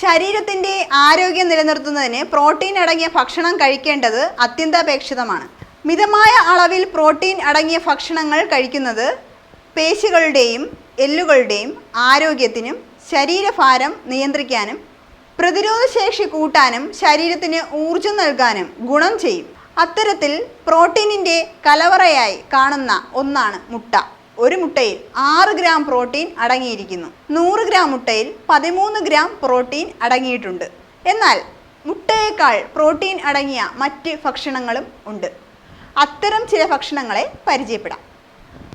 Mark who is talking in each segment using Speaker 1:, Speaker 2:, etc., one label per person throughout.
Speaker 1: ശരീരത്തിന്റെ ആരോഗ്യം നിലനിർത്തുന്നതിന് പ്രോട്ടീൻ അടങ്ങിയ ഭക്ഷണം കഴിക്കേണ്ടത് അത്യന്താപേക്ഷിതമാണ്. മിതമായ അളവിൽ പ്രോട്ടീൻ അടങ്ങിയ ഭക്ഷണങ്ങൾ കഴിക്കുന്നത് പേശികളുടെയും എല്ലുകളുടെയും ആരോഗ്യത്തിനും ശരീരഭാരം നിയന്ത്രിക്കാനും പ്രതിരോധശേഷി കൂട്ടാനും ശരീരത്തിന് ഊർജം നൽകാനും ഗുണം ചെയ്യും. അത്തരത്തിൽ പ്രോട്ടീനിന്റെ കലവറയായി കാണുന്ന ഒന്നാണ് മുട്ട. ഒരു മുട്ടയിൽ ആറ് ഗ്രാം പ്രോട്ടീൻ അടങ്ങിയിരിക്കുന്നു. നൂറ് ഗ്രാം മുട്ടയിൽ പതിമൂന്ന് ഗ്രാം പ്രോട്ടീൻ അടങ്ങിയിട്ടുണ്ട്. എന്നാൽ മുട്ടയേക്കാൾ പ്രോട്ടീൻ അടങ്ങിയ മറ്റ് ഭക്ഷണങ്ങളും ഉണ്ട്. അത്തരം ചില ഭക്ഷണങ്ങളെ പരിചയപ്പെടാം.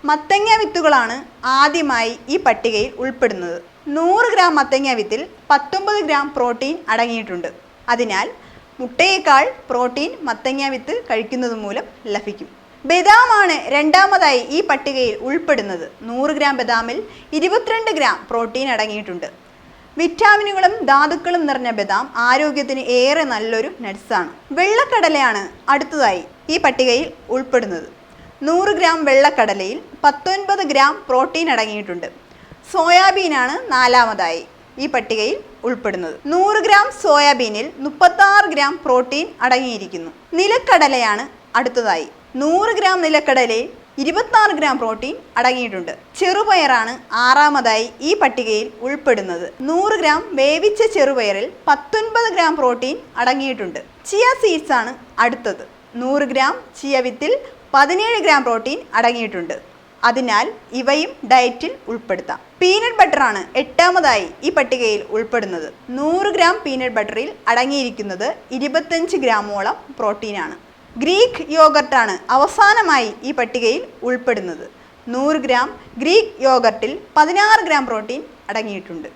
Speaker 1: മത്തങ്ങ വിത്തുകളാണ് ആദ്യമായി ഈ പട്ടികയിൽ ഉൾപ്പെടുന്നത്. നൂറ് ഗ്രാം മത്തങ്ങ വിത്തിൽ പത്തൊമ്പത് ഗ്രാം പ്രോട്ടീൻ അടങ്ങിയിട്ടുണ്ട്. അതിനാൽ മുട്ടയേക്കാൾ പ്രോട്ടീൻ മത്തങ്ങ വിത്ത് കഴിക്കുന്നത് മൂലം ലഭിക്കും. ബദാമാണ് രണ്ടാമതായി ഈ പട്ടികയിൽ ഉൾപ്പെടുന്നത്. നൂറ് ഗ്രാം ബദാമിൽ ഇരുപത്തിരണ്ട് ഗ്രാം പ്രോട്ടീൻ അടങ്ങിയിട്ടുണ്ട്. വിറ്റാമിനുകളും ധാതുക്കളും നിറഞ്ഞ ബദാം ആരോഗ്യത്തിന് ഏറെ നല്ലൊരു നട്സാണ് വെള്ളക്കടലയാണ് അടുത്തതായി ഈ പട്ടികയിൽ ഉൾപ്പെടുന്നത്. നൂറ് ഗ്രാം വെള്ളക്കടലയിൽ പത്തൊൻപത് ഗ്രാം പ്രോട്ടീൻ അടങ്ങിയിട്ടുണ്ട്. സോയാബീനാണ് നാലാമതായി ഈ പട്ടികയിൽ ഉൾപ്പെടുന്നത്. നൂറ് ഗ്രാം സോയാബീനിൽ മുപ്പത്താറ് ഗ്രാം പ്രോട്ടീൻ അടങ്ങിയിരിക്കുന്നു. നിലക്കടലയാണ് അടുത്തതായി നൂറ് ഗ്രാം നിലക്കടലയിൽ ഇരുപത്തിനാറ് ഗ്രാം പ്രോട്ടീൻ അടങ്ങിയിട്ടുണ്ട്. ചെറുപയറാണ് ആറാമതായി ഈ പട്ടികയിൽ ഉൾപ്പെടുന്നത്. നൂറ് ഗ്രാം വേവിച്ച ചെറുപയറിൽ പത്തൊൻപത് ഗ്രാം പ്രോട്ടീൻ അടങ്ങിയിട്ടുണ്ട്. ചിയ സീഡ്സ് ആണ് അടുത്തത്. നൂറ് ഗ്രാം ചിയ വിത്തിൽ പതിനേഴ് ഗ്രാം പ്രോട്ടീൻ അടങ്ങിയിട്ടുണ്ട്. അതിനാൽ ഇവയും ഡയറ്റിൽ ഉൾപ്പെടുത്താം. പീനട്ട് ബട്ടറാണ് എട്ടാമതായി ഈ പട്ടികയിൽ ഉൾപ്പെടുന്നത്. നൂറ് ഗ്രാം പീനട്ട് ബട്ടറിൽ അടങ്ങിയിരിക്കുന്നത് ഇരുപത്തഞ്ച് ഗ്രാമോളം പ്രോട്ടീനാണ്. ഗ്രീക്ക് യോഗർട്ടാണ് അവസാനമായി ഈ പട്ടികയിൽ ഉൾപ്പെടുന്നത്. നൂറ് ഗ്രാം ഗ്രീക്ക് യോഗർട്ടിൽ പതിനാറ് ഗ്രാം പ്രോട്ടീൻ അടങ്ങിയിട്ടുണ്ട്.